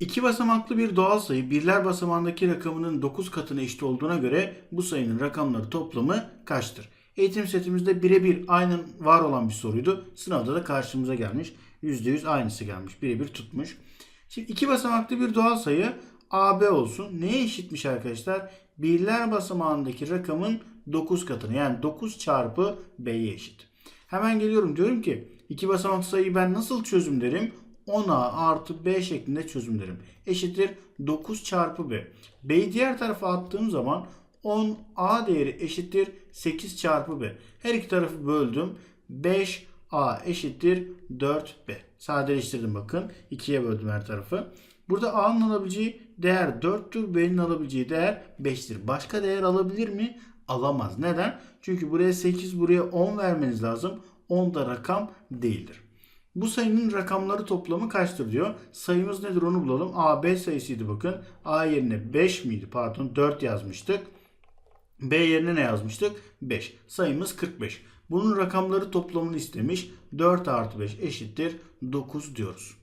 İki basamaklı bir doğal sayı birler basamağındaki rakamının 9 katına eşit olduğuna göre bu sayının rakamları toplamı kaçtır? Eğitim setimizde birebir aynen var olan bir soruydu. Sınavda da karşımıza gelmiş. %100 aynısı gelmiş. Birebir tutmuş. Şimdi iki basamaklı bir doğal sayı AB olsun. Neye eşitmiş arkadaşlar? Birler basamağındaki rakamın 9 katına. Yani 9 çarpı B'ye eşit. Hemen geliyorum diyorum ki iki basamaklı sayıyı ben nasıl çözüm derim? 10A artı B şeklinde çözüm derim. Eşittir 9 çarpı B. B'yi diğer tarafa attığım zaman 10A değeri eşittir 8 çarpı B. Her iki tarafı böldüm. 5A eşittir 4B. Sadeleştirdim bakın. 2'ye böldüm her tarafı. Burada A'nın alabileceği değer 4'tür. B'nin alabileceği değer 5'tir. Başka değer alabilir mi? Alamaz. Neden? Çünkü buraya 8, buraya 10 vermeniz lazım. 10 da rakam değildir. Bu sayının rakamları toplamı kaçtır diyor. Sayımız nedir onu bulalım. A, B sayısıydı bakın. A yerine 5 miydi? Pardon 4 yazmıştık. B yerine ne yazmıştık? 5. Sayımız 45. Bunun rakamları toplamını istemiş. 4 artı 5 eşittir 9 diyoruz.